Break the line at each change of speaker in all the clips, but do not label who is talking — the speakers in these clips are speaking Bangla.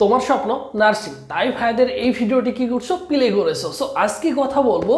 তোমার স্বপ্ন নার্সিং। তাই ভাইদের এই ভিডিওটি কি করছ? প্লে করেছ। সো আজকে কথা বলব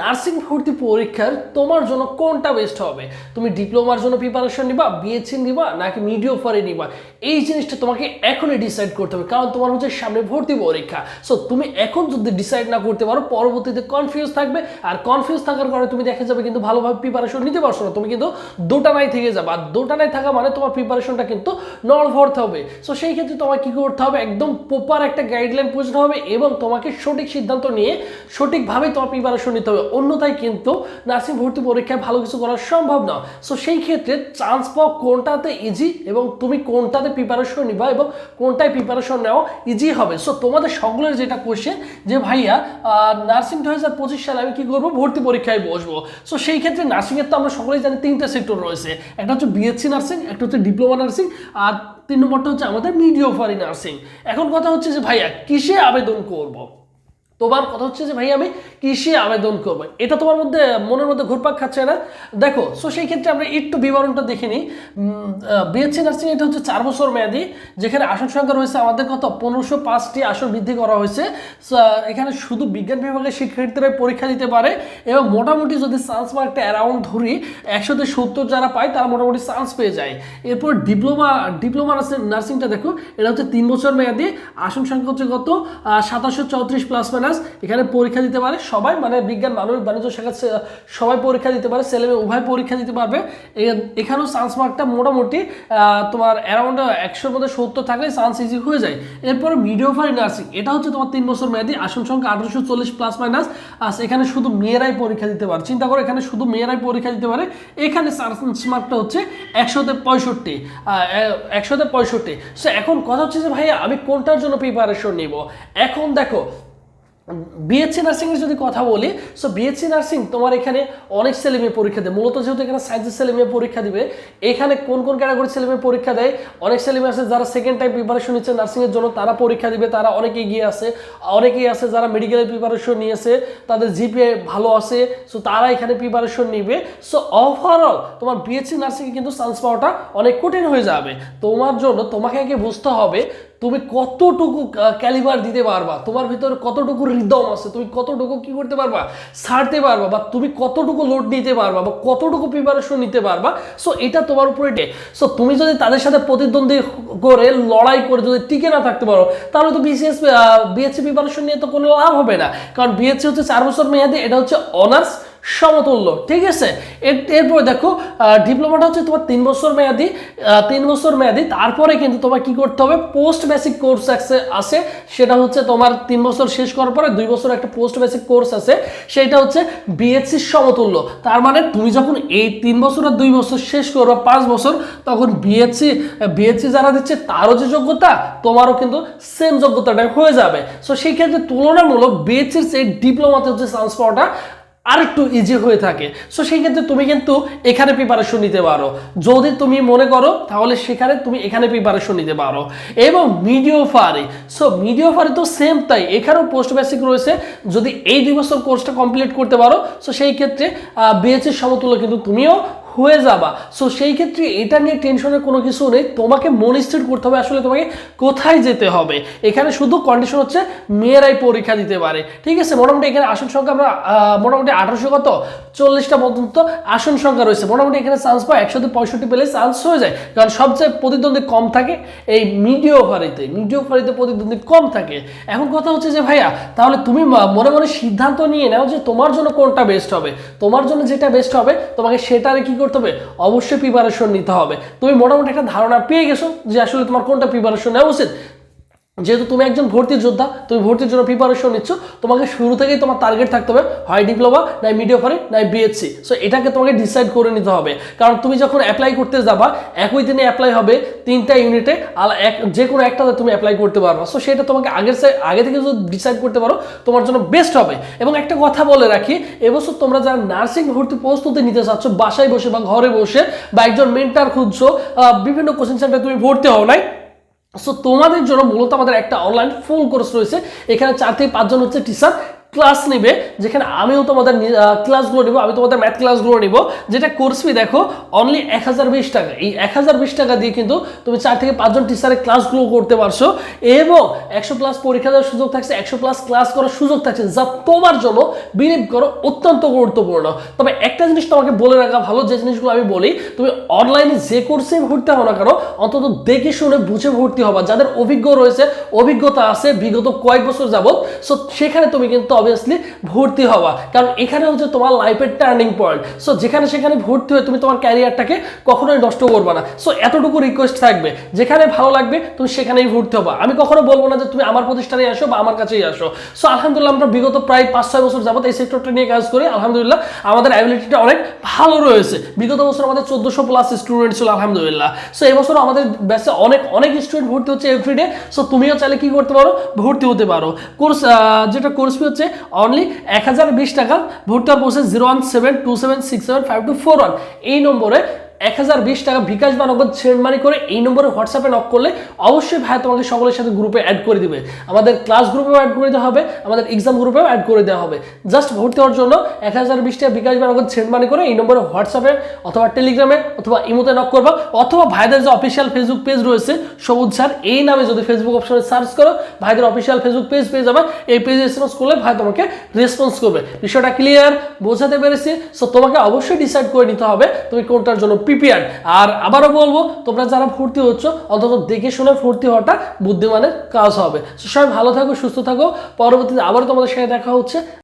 নার্সিং ভর্তি পরীক্ষার তোমার জন্য কোনটা বেস্ট হবে? তুমি ডিপ্লোমার জন্য প্রিপারেশন নিবা বিএসসি নিবা, নাকি মিডিও ফরে নিবা? এই জিনিসটা তোমাকে এখনই ডিসাইড করতে হবে, কারণ তোমার হচ্ছে সামনে ভর্তি পরীক্ষা। সো তুমি এখন যদি ডিসাইড না করতে পারো, পরবর্তীতে কনফিউজ থাকবে, আর কনফিউজ থাকার কারণে তুমি দেখা যাবে কিন্তু ভালোভাবে প্রিপারেশন নিতে পারছ না। তুমি কিন্তু দোটানায় থেকে যাবে, আর দোটানায় থাকা মানে তোমার প্রিপারেশনটা কিন্তু নল হবে। সো সেই ক্ষেত্রে তোমার কি করতে হবে? একদম প্রপার একটা গাইডলাইন বুঝতে হবে এবং তোমাকে সঠিক সিদ্ধান্ত নিয়ে সঠিকভাবে তোমার প্রিপারেশন নিতে হবে। অন্যথায় কিন্তু নার্সিং ভর্তি পরীক্ষায় ভালো কিছু করা সম্ভব না। সো সেই ক্ষেত্রে চান্স পাওয়া কোনটাতে ইজি এবং তুমি কোনটাতে প্রিপারেশন নিবা এবং কোনটায় প্রিপারেশন নেওয়া ইজি হবে। সো তোমাদের সকলের যেটা কোশ্চেন যে ভাইয়া নার্সিং দু হাজার পঁচিশ সালে আমি কি করব? ভর্তি পরীক্ষায় বসবো। সো সেই ক্ষেত্রে নার্সিংয়ের তো আমরা সকলেই জানি তিনটা সেক্টর রয়েছে। একটা হচ্ছে বিএসসি নার্সিং একটা হচ্ছে ডিপ্লোমা নার্সিং আর তিন নম্বরটা হচ্ছে আমাদের মিডিওফারি নার্সিং এখন কথা হচ্ছে যে ভাইয়া কিসে আবেদন করব। তোমার কথা হচ্ছে যে ভাই, আমি কিসে আবেদন করব। এটা তোমার মধ্যে, মনের মধ্যে ঘুরপাক খাচ্ছে না? দেখো সো সেই ক্ষেত্রে আমরা একটু বিবরণটা দেখে নিই। বিএসসি নার্সিং এটা হচ্ছে চার বছর মেয়াদি, যেখানে আসন সংখ্যা রয়েছে আমাদের কত? পনেরোশো পাঁচটি আসন বৃদ্ধি করা হয়েছে। এখানে শুধু বিজ্ঞান বিভাগের শিক্ষার্থীরা পরীক্ষা দিতে পারে এবং মোটামুটি যদি চান্স মার্কটা অ্যারাউন্ড ধরি, একশোতে সত্তর যারা পায়, তারা মোটামুটি চান্স পেয়ে যায়। এরপর ডিপ্লোমা ডিপ্লোমা নার্সিংটা দেখো, এটা হচ্ছে তিন বছর মেয়াদি, আসন সংখ্যা হচ্ছে কত? সাতাশশো চৌত্রিশ প্লাস মাইনাস এখানে পরীক্ষা দিতে পারে সবাই মানে বিজ্ঞান মানবিক বাণিজ্য শাখা সবাই পরীক্ষা দিতে পারে, ছেলে মেয়ে উভয় পরীক্ষা দিতে পারবে। এখানেও চান্স মার্কটা মোটামুটি তোমার অ্যারাউন্ড একশোর মধ্যে সত্তর থাকলে চান্স ইজি হয়ে যায়। এরপর এরপরে মিডিওফারি নার্সিং এটা হচ্ছে তোমার তিন বছর মেয়াদি, আসন সংখ্যা আঠারোশো চল্লিশ প্লাস মাইনাস আর এখানে শুধু মেয়েরাই পরীক্ষা দিতে পারে। চিন্তা করো, এখানে শুধু মেয়েরাই পরীক্ষা দিতে পারে, এখানে চান্স মার্কটা হচ্ছে একশোতে পঁয়ষট্টি একশোতে পঁয়ষট্টি। সো এখন কথা হচ্ছে যে, ভাইয়া, আমি কোনটার জন্য প্রিপারেশন নিব? এখন দেখো বিএসসি নার্সিং এর যদি কথা বলি সো বিএসসি নার্সিং তোমার এখানে অনেক ছেলে মেয়ে পরীক্ষা দেয়। মূলত যেহেতু এখানে সায়েন্সের ছেলে মেয়ে পরীক্ষা দিবে, এখানে কোন কোন ক্যাটাগরির ছেলে মেয়ে পরীক্ষা দেয়? অনেক ছেলে মেয়ে আছে যারা সেকেন্ড টাইম প্রিপারেশন নিচ্ছে নার্সিং এর জন্য, তারা পরীক্ষা দিবে, তারা অনেকে এগিয়ে আছে, অনেকেই আছে যারা মেডিকেলের প্রিপারেশন নিয়েছে, তাদের জিপিএ ভালো আছে সো তারা এখানে প্রিপারেশন নিবে। সো ওভারঅল তোমার বিএসসি নার্সিং কিন্তু চান্স পাওয়াটা অনেক কঠিন হয়ে যাবে। তোমার জন্য তোমাকে আগে বুঝতে হবে, তুমি কতটুকু ক্যালিবার দিতে পারবা, তোমার ভিতরে কতটুকু রিদম আছে। তুমি কতটুকু কি করতে পারবা? ছাড়তে পারবা বা তুমি কতটুকু লোড নিতে পারবা বা কতটুকু প্রিপারেশন নিতে পারবা? সো এটা তোমার উপরে ডে সো তুমি যদি তাদের সাথে প্রতিদ্বন্দ্বী করে, লড়াই করে যদি টিকে না থাকতে পারো, তাহলে তো বিসিএস বিএসসি প্রিপারেশন নিয়ে তো কোনো লাভ হবে না। কারণ বিএসসি হচ্ছে চার বছর মেয়াদি, এটা হচ্ছে অনার্স সমতুল্য, ঠিক আছে? এর- এরপর দেখো ডিপ্লোমাটা হচ্ছে তোমার তিন বছর মেয়াদি তিন বছর মেয়াদি, তারপরে কিন্তু তোমার কি করতে হবে? পোস্ট বেসিক কোর্স আছে সেটা হচ্ছে তোমার তিন বছর শেষ করার পরে দুই বছর একটা পোস্ট বেসিক কোর্স আছে সেটা হচ্ছে বিএসসির সমতুল্য। তার মানে তুমি যখন এই তিন বছর আর দুই বছর শেষ করবে, পাঁচ বছর, তখন বিএসসি বিএসসি যারা দিচ্ছে, তারও যে যোগ্যতা, তোমারও কিন্তু সেম যোগ্যতাটা হয়ে যাবে। সো সেই ক্ষেত্রে তুলনামূলক বিএসসির সেই ডিপ্লোমাতে হচ্ছে চান্স পাওয়াটা আর একটু ইজি হয়ে থাকে। সো সেই ক্ষেত্রে তুমি কিন্তু এখানে প্রিপারেশন নিতে পারো। যদি তুমি মনে করো, তাহলে সেখানে তুমি এখানে প্রিপারেশন নিতে পারো। এবং মিডিও ফারে সো মিডিও ফারে তো সেম তাই। এখানেও পোস্ট বেসিক রয়েছে। যদি এই দুই বছর কোর্সটা কমপ্লিট করতে পারো সো সেই ক্ষেত্রে বিএসসির সমতুল্য কিন্তু তুমিও হয়ে যাবা। সো সেই ক্ষেত্রে এটা নিয়ে টেনশনের কোনো কিছু নেই। তোমাকে মন স্থির করতে হবে। আসলে তোমাকে কোথায় যেতে হবে? এখানে শুধু কন্ডিশন হচ্ছে মেয়েরাই পরীক্ষা দিতে পারে। ঠিক আছে? মোটামুটি এখানে আসন সংখ্যা আমরা মোটামুটি আঠারোশো কত? চল্লিশটা পর্যন্ত আসন সংখ্যা রয়েছে। মোটামুটি এখানে চান্স পায় একশোতে পঁয়ষট্টি পেলে চান্স হয়ে যায়। কারণ সবচেয়ে প্রতিদ্বন্দ্বী কম থাকে এই মিডিয়া ফারিতে মিডিও ফারিতে প্রতিদ্বন্দ্বী কম থাকে। এখন কথা হচ্ছে যে, ভাইয়া, তাহলে তুমি মনে মনে সিদ্ধান্ত নিয়ে নাও যে তোমার জন্য কোনটা বেস্ট হবে। তোমার জন্য যেটা বেস্ট হবে, তোমাকে সেটারে কি করতে হবে, অবশ্যই প্রিপারেশন নিতে হবে। তুমি মোটামুটি একটা ধারণা পেয়ে গেছো যে আসলে তোমার কোনটা প্রিপারেশন নেওয়া উচিত। যেহেতু তুমি একজন ভর্তি যোদ্ধা, তুমি ভর্তির জন্য প্রিপারেশন নিচ্ছ, তোমাকে শুরু থেকেই তোমার টার্গেট থাকতে হবে হয় ডিপ্লোমা নাই মিডিওফারি নাই বিএসসি সো এটাকে তোমাকে ডিসাইড করে নিতে হবে। কারণ তুমি যখন অ্যাপ্লাই করতে যাবা, একই দিনে অ্যাপ্লাই হবে তিনটা ইউনিটে আর এক যে কোনো একটাতে তুমি অ্যাপ্লাই করতে পারবা। সো সেটা তোমাকে আগের আগে থেকে যদি ডিসাইড করতে পারো, তোমার জন্য বেস্ট হবে। এবং একটা কথা বলে রাখি, এবছর তোমরা যারা নার্সিং ভর্তি প্রস্তুতি নিতে চাচ্ছ, বাসায় বসে বা ঘরে বসে বা একজন মেন্টার খুঁজছো বিভিন্ন কোচিং সেন্টারে তুমি ভর্তি হও নাই? সো তোমাদের জন্য মূলত আমাদের একটা অনলাইন ফুল কোর্স রয়েছে। এখানে চার থেকে পাঁচজন হচ্ছে টিচার ক্লাস নিবে, যেখানে আমিও তোমাদের ক্লাসগুলো নিব, আমি তোমাদের ম্যাথ ক্লাসগুলো নিব। যেটা কোর্স ফি দেখো অনলি এক হাজার বিশ টাকা। এই এক হাজার বিশ টাকা দিয়ে কিন্তু তুমি চার থেকে পাঁচজন টিচারের ক্লাসগুলো করতে পারছ। এবং একশো প্লাস পরীক্ষা দেওয়ার সুযোগ থাকছে, একশো প্লাস ক্লাস করার সুযোগ থাকছে, যা তোমার জন্য বিলিভ করো অত্যন্ত গুরুত্বপূর্ণ। তবে একটা জিনিস তোমাকে বলে রাখা ভালো, যে জিনিসগুলো আমি বলি, তুমি অনলাইনে যে কোর্সে ভর্তি হও না কেন, অন্তত দেখে শুনে বুঝে ভর্তি হবা। যাদের অভিজ্ঞ রয়েছে, অভিজ্ঞতা আছে, বিগত কয়েক বছর যাবত সো সেখানে তুমি কিন্তু অবভিয়াসলি ভর্তি হবা কারণ এখানে হচ্ছে তোমার লাইফের টার্নিং পয়েন্ট সো যেখানে সেখানে ভর্তি হয়ে তুমি তোমার ক্যারিয়ারটাকে কখনোই নষ্ট করবে না। সো এতটুকু রিকোয়েস্ট থাকবে। যেখানে ভালো লাগবে, তুমি সেখানেই ভর্তি হবা। আমি কখনো বলব না যে তুমি আমার প্রতিষ্ঠানে আসো বা আমার কাছেই আসো। সো আলহামদুলিল্লাহ, আমরা বিগত প্রায় পাঁচ, ছয় বছর যাবত এই সেক্টরটা নিয়ে কাজ করি। আলহামদুলিল্লাহ, আমাদের অ্যাবিলিটিটা অনেক ভালো রয়েছে। বিগত বছর আমাদের চোদ্দোশো প্লাস স্টুডেন্ট ছিল, আলহামদুলিল্লাহ। সো এবছর আমাদের ব্যাচে অনেক অনেক স্টুডেন্ট ভর্তি হচ্ছে এভরিডে সো তুমিও চাইলে কি করতে পারো? ভর্তি হতে পারো। কোর্স যেটা কোর্স হচ্ছে অনলি এক হাজার বিশ টাকা। ভর্তি হওয়ার zero one seven two seven six seven five two four one এই নম্বরে এক হাজার বিশ টাকা বিকাশ বা নগদ সেন্ড মানি করে এই নম্বরে হোয়াটসঅ্যাপে নক করলে অবশ্যই ভাই তোমাকে সকলের সাথে গ্রুপে অ্যাড করে দিবে। আমাদের ক্লাস গ্রুপেও অ্যাড করে দেওয়া হবে, আমাদের এক্সাম গ্রুপেও অ্যাড করে দেওয়া হবে। জাস্ট ভর্তি হওয়ার জন্য এক হাজার বিশ টাকা বিকাশ বা নগদ সেন্ড মানি করে এই নম্বরে হোয়াটসঅ্যাপে অথবা টেলিগ্রামে অথবা ইমোতে নক করবা, অথবা ভাইদের যে অফিসিয়াল ফেসবুক পেজ রয়েছে, সবুজ স্যার, এই নামে যদি ফেসবুক অপশনে সার্চ করো, ভাইদের অফিসিয়াল ফেসবুক পেজ পেয়ে যাবে। এই পেজে রেসপন্স করলে ভাই তোমাকে রেসপন্স করবে। বিষয়টা ক্লিয়ার বোঝাতে পেরেছি। সো তোমাকে অবশ্যই ডিসাইড করে নিতে হবে তুমি কোনটার জন্য প্রিপেয়ার। আর আবারও বলব, তোমরা যারা ভর্তি হচ্ছ, অন্তত দেখে শুনে ভর্তি হওয়াটা বুদ্ধিমানের কাজ হবে। সবাই ভালো থাকো, সুস্থ থাকো। পরবর্তীতে আবারও তোমাদের সাথে দেখা হচ্ছে।